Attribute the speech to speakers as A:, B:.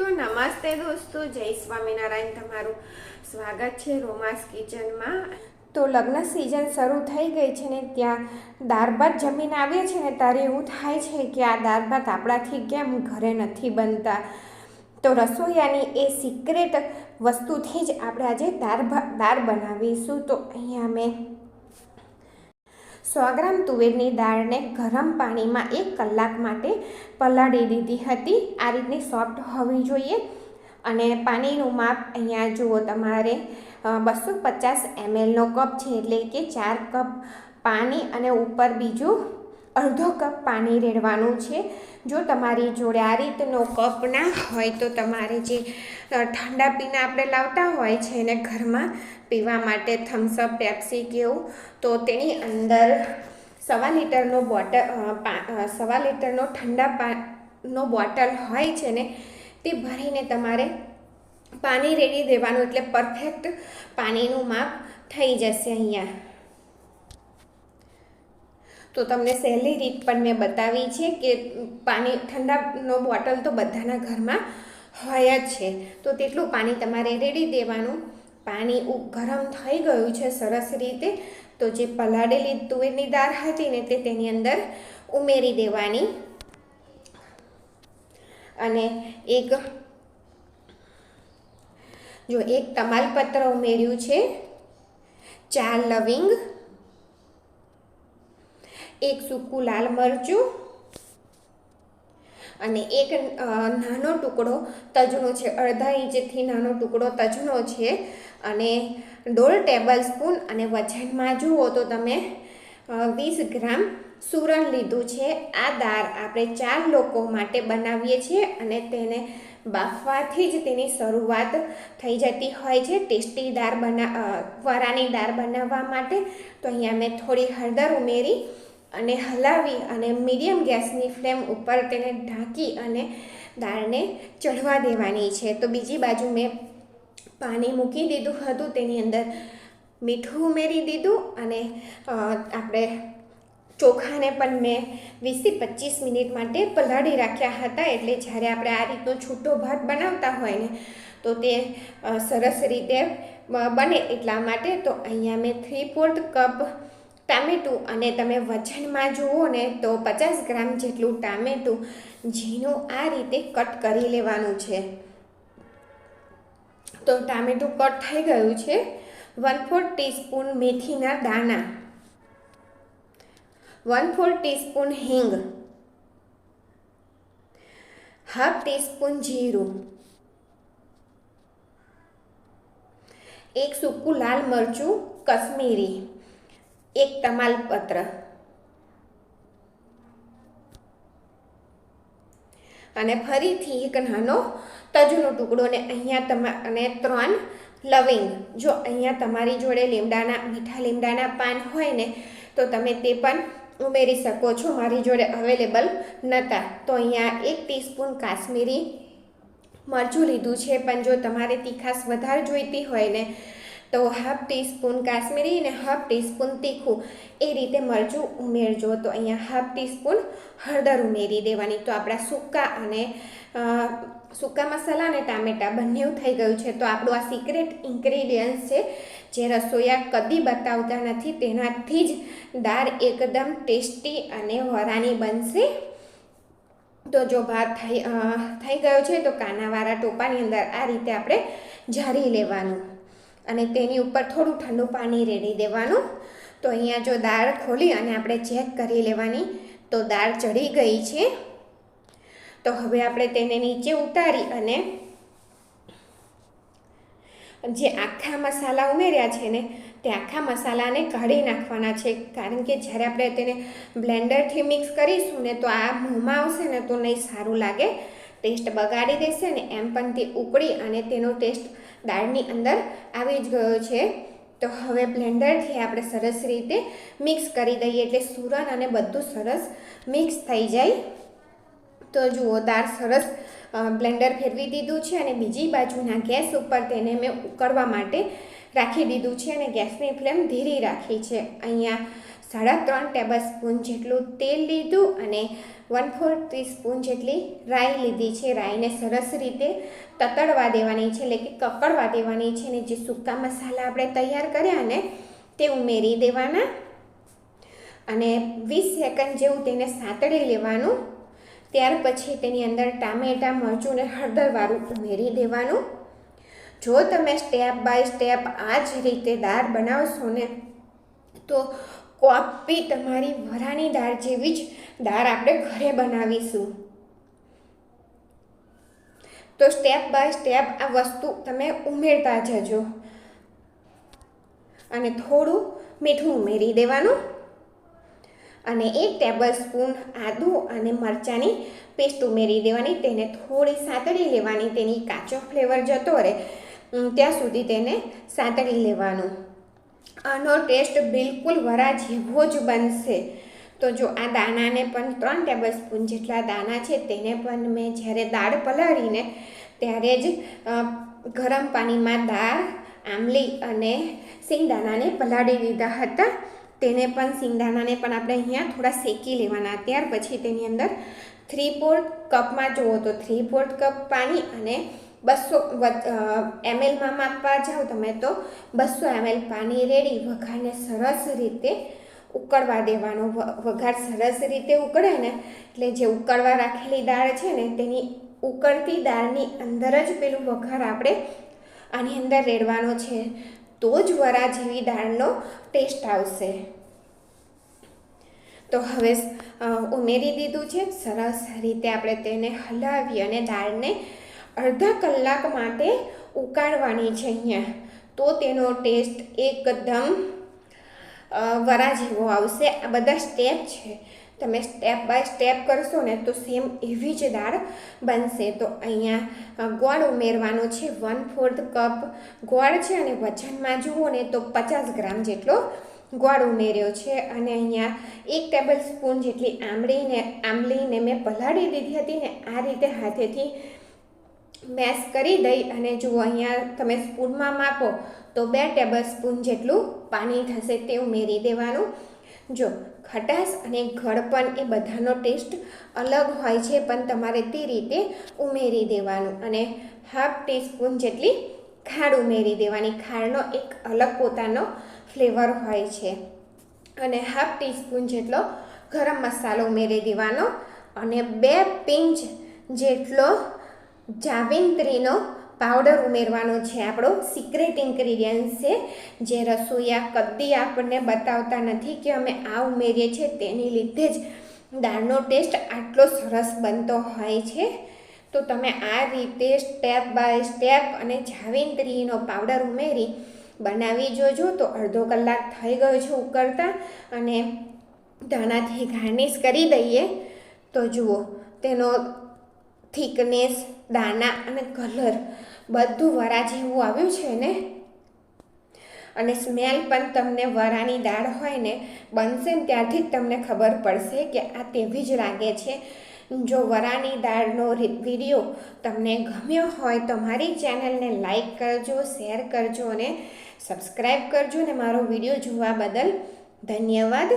A: તો નમસ્તે દોસ્તો, જય સ્વામિનારાયણ તમારું. સ્વાગત છે રોમાસ કિચનમાં. તો લગ્ન સિઝન શરૂ થઈ ગઈ છે ને ત્યાં દાળ ભાત જમીન આવીએ છે ને ત્યારે એવું થાય છે કે આ દાળ ભાત આપણાથી કેમ ઘરે નથી બનતા? તો રસોઈયાની એ સિક્રેટ વસ્તુથી જ આપણે આજે દાળ દાળ બનાવીશું. તો અહીંયા મેં સો ગ્રામ તુવેરની દાળને ગરમ પાણીમાં એક કલાક માટે પલાળી દીધી હતી. આ રીતની સોફ્ટ હોવી જોઈએ. અને પાણીનું માપ અહીંયા જુઓ, તમારે બસો પચાસ એમએલનો કપ છે, એટલે કે ચાર કપ પાણી અને ઉપર બીજું અડધો કપ પાણી રેડવાનું છે. જો તમારી જોડે આ રીતનો કપ ના હોય તો તમારે જે ઠંડા પીણા આપણે લાવતા હોય છે એને ઘરમાં પીવા માટે થમ્સઅપ પેપ્સી કેવું તો તેની અંદર સવા લીટરનો બોટલ સવા લીટરનો ઠંડા પાનો બોટલ હોય છે ને, તે ભરીને તમારે પાણી રેડી દેવાનું એટલે પરફેક્ટ પાણીનું માપ થઈ જશે અહીંયા. તો તમને સહેલી રીત પણ મેં બતાવી છે કે પાણી ઠંડાનો બોટલ તો બધાના ઘરમાં હોય જ છે. તો તેટલું પાણી તમારે રેડી દેવાનું. પાણી ગરમ થઈ ગયું છે સરસ રીતે. તો જે પલાળેલી તુવેરની દાળ હતી ને તે તેની અંદર ઉમેરી દેવાની. અને એક જો એક તમાલપત્ર ઉમેર્યું છે. ચાર લવિંગ એક સૂકું લાલ મરચું અને એક નાનો ટુકડો તજનો છે. અડધા ઇંચથી નાનો ટુકડો તજનો છે અને દોઢ ટેબલ સ્પૂન અને વજનમાં જુઓ તો તમે વીસ ગ્રામ સુરણ લીધું છે. આ દાળ આપણે ચાર લોકો માટે બનાવીએ છીએ અને તેને બાફવાથી જ તેની શરૂઆત થઈ જતી હોય છે. ટેસ્ટી દાળ બના વરાની દાળ બનાવવા માટે. તો અહીંયા મેં થોડી હળદર ઉમેરી અને હલાવી અને મીડિયમ ગેસની ફ્લેમ ઉપર તેને ઢાંકી અને દાળને ચઢવા દેવાની છે. તો બીજી બાજુ મેં પાણી મૂકી દીધું હતું. તેની અંદર મીઠું ઉમેરી દીધું અને આપણે ચોખાને પણ મેં વીસથી પચીસ મિનિટ માટે પલાળી રાખ્યા હતા. એટલે જ્યારે આપણે આ રીતનો છૂટો ભાત બનાવતા હોય ને, તો તે સરસ રીતે બને એટલા માટે. તો અહીંયા મેં થ્રી ફોર્થ કપ ટામેટું અને તમે વજનમાં જુઓ ને તો પચાસ ગ્રામ જેટલું ટામેટું ઝીણું આ રીતે કટ કરી લેવાનું છે. તો ટામેટું કટ થઈ ગયું છે. વન ફોર ટીસ્પૂન મેથીના દાણા. વન ફોર ટીસ્પૂન હિંગ. હાફ ટીસ્પૂન જીરું. એક સૂકું લાલ મરચું, કશ્મીરી. એક તમાલપત્ર અને ફરીથી એક નાનો તજનો ટુકડો ને અહીંયા તમા, અને ત્રણ લવિંગ. જો અહીંયા તમારી જોડે લીમડાના, મીઠા લીમડાના પાન હોય ને, તો તમે તે પણ ઉમેરી શકો છો. મારી જોડે અવેલેબલ નહોતા તો અહીંયા એક ટીસ્પૂન કાશ્મીરી મરચું લીધું છે. પણ જો તમારે તીખાસ વધારે જોઈતી હોય ને તો હાફ ટીસ્પૂન કાશ્મીરી અને હાફ ટીસ્પૂન તીખું. એ રીતે મરચું ઉમેરજો. તો અહીંયા હાફ ટીસ્પૂન હળદર ઉમેરી દેવાની. તો આપણા સૂકા અને સૂકા મસાલા અને ટામેટાં બંને થઈ ગયું છે. તો આપણું આ સિક્રેટ ઇન્ગ્રેડિયન્ટ્સ છે, જે રસોઈયા કદી બતાવતા નથી, તેનાથી જ દાળ એકદમ ટેસ્ટી અને વરાની બનશે. તો જો ભાત થઈ થઈ ગયો છે, તો કાનાવાળા ટોપાની અંદર આ રીતે આપણે ઝારી લેવાનું. અને તેની ઉપર થોડું ઠંડુ પાણી રેડી દેવાનું. તો અહીંયા જો દાળ ખોલી અને આપણે ચેક કરી લેવાની, તો દાળ ચડી ગઈ છે. તો હવે આપણે તેને નીચે ઉતારી અને જે આખા મસાલા ઉમેર્યા છે ને, તે આખા મસાલાને કાઢી નાખવાના છે. કારણ કે જ્યારે આપણે તેને બ્લેન્ડરથી મિક્સ કરીશું ને, તો આ મોંમાં આવશે ને, તો નહીં સારું લાગે. ટેસ્ટ બગાડી દેશે ને, એમ પણ તે ઉકળી અને તેનો ટેસ્ટ દાળની અંદર આવી જ ગયો છે. તો હવે બ્લેન્ડરથી આપણે સરસ રીતે મિક્સ કરી દઈએ એટલે સુરણ અને બધું સરસ મિક્સ થઈ જાય. તો જુઓ, દાળ સરસ બ્લેન્ડર ફેરવી દીધું છે અને બીજી બાજુના ગેસ ઉપર તેને મેં ઉકળવા માટે રાખી દીધું છે અને ગેસની ફ્લેમ ધીરી રાખી છે. અહીંયા સાડા ત્રણ ટેબલ સ્પૂન જેટલું તેલ લીધું અને વન ફોર ટીસ્પૂન જેટલી રાઈ લીધી છે. રાઈને સરસ રીતે તતડવા દેવાની છે, એટલે કે કકડવા દેવાની છે ને જે સૂકા મસાલા આપણે તૈયાર કર્યા ને તે ઉમેરી દેવાના. અને વીસ સેકન્ડ જેવું તેને સાતળી લેવાનું. ત્યાર પછી તેની અંદર ટામેટાં, મરચું અને હળદરવાળું ઉમેરી દેવાનું. જો તમે સ્ટેપ બાય સ્ટેપ આ જ રીતે દાળ બનાવશો ને, તો કોપી તમારી વરાની દાળ જેવી જ દાળ આપણે ઘરે બનાવીશું. તો સ્ટેપ બાય સ્ટેપ આ વસ્તુ તમે ઉમેરતા જજો. અને થોડું મીઠું ઉમેરી દેવાનું. અને એક ટેબલ સ્પૂન આદું અને મરચાંની પેસ્ટ ઉમેરી દેવાની, તેને થોડી સાતળી લેવાની, તેની કાચો ફ્લેવર જતો રહે. ત્યાં સુધી તેને સાંતળી લેવાનું. આનો ટેસ્ટ બિલકુલ વરા જેવો જ બનશે. તો જો આ દાણાને પણ ત્રણ ટેબલ સ્પૂન જેટલા દાણા છે તેને પણ મેં જ્યારે દાળ પલાળીને ત્યારે જ ગરમ પાણીમાં દાળ, આંબલી અને સિંગદાણાને પલાળી દીધા હતા. તેને પણ સિંગદાણાને પણ આપણે અહીંયા થોડા શેકી લેવાના. ત્યાર પછી તેની અંદર થ્રી ફોર્થ કપમાં જુઓ તો થ્રી ફોર્થ કપ પાણી અને બસો એમએલમાં માપવા જાઓ તમે તો બસો એમએલ પાણી રેડી, વઘારને સરસ રીતે ઉકળવા દેવાનો. વઘાર સરસ રીતે ઉકળે ને, એટલે જે ઉકળવા રાખેલી દાળ છે ને, તેની ઉકળતી દાળની અંદર જ પેલું વઘાર આપણે આની અંદર રેડવાનો છે. તો જ વરા જેવી દાળનો ટેસ્ટ આવશે. તો હવે ઉમેરી દીધું છે. સરસ રીતે આપણે તેને હલાવી અને દાળને અડધા કલાક માટે ઉકાળવાની છે અહીંયા. તો તેનો ટેસ્ટ એકદમ વરા જેવો આવશે. આ બધા સ્ટેપ છે. તમે સ્ટેપ બાય સ્ટેપ કરશો ને તો સેમ એવી જ દાળ બનશે. તો અહીંયા ગોળ ઉમેરવાનો છે. વન ફોર્થ કપ ગોળ છે અને વજનમાં જુઓ ને તો પચાસ ગ્રામ જેટલો ગોળ ઉમેર્યો છે. અને અહીંયા એક ટેબલ સ્પૂન જેટલી આંબળીને આમલીને મેં પલાળી દીધી હતી ને આ રીતે હાથેથી મેશ કરી દઈ અને જુઓ અહીંયા તમે સ્પૂનમાં માપો, તો બે ટેબલ સ્પૂન જેટલું પાણી થશે તે ઉમેરી દેવાનું. જો ખટાશ અને ગળપણ એ બધાનો ટેસ્ટ અલગ હોય છે, પણ તમારે તે રીતે ઉમેરી દેવાનું અને હાફ ટીસ્પૂન જેટલી ખાંડ ઉમેરી દેવાની. ખાંડનો એક અલગ પોતાનો ફ્લેવર હોય છે. અને હાફ ટીસ્પૂન જેટલો ગરમ મસાલો ઉમેરી દેવાનો અને બે પિંચ જેટલો જાવિત્રીનો પાવડર ઉમેરવાનો છે. આપણો સિક્રેટ ઇન્ગ્રીડિયન્ટ છે. જે રસોઈયા કદી આપણને બતાવતા નથી કે અમે આ ઉમેરીએ છીએ. તેની લીધે જ દાળનો ટેસ્ટ આટલો સરસ બનતો હોય છે. તો તમે આ રીતે સ્ટેપ બાય સ્ટેપ અને જાવિંત્રીનો પાવડર ઉમેરી બનાવી જોજો. તો અડધો કલાક થઈ ગયો છે ઉકળતા અને ધાણાથી ગાર્નિશ કરી દઈએ. તો જુઓ, તેનો થિકનેસ દાણા અને કલર બધું વરા જેવું આવ્યું છે ને? અને સ્મેલ પણ તમને વરાની દાળ હોય ને, બનશે ને ત્યારથી જ તમને ખબર પડશે કે આ તેવી જ લાગે છે. જો વરાની દાળનો વીડિયો તમને ગમ્યો હોય તો મારી ચેનલને લાઈક કરજો, શેર કરજો અને સબસ્ક્રાઈબ કરજો ને મારો વીડિયો જોવા બદલ ધન્યવાદ.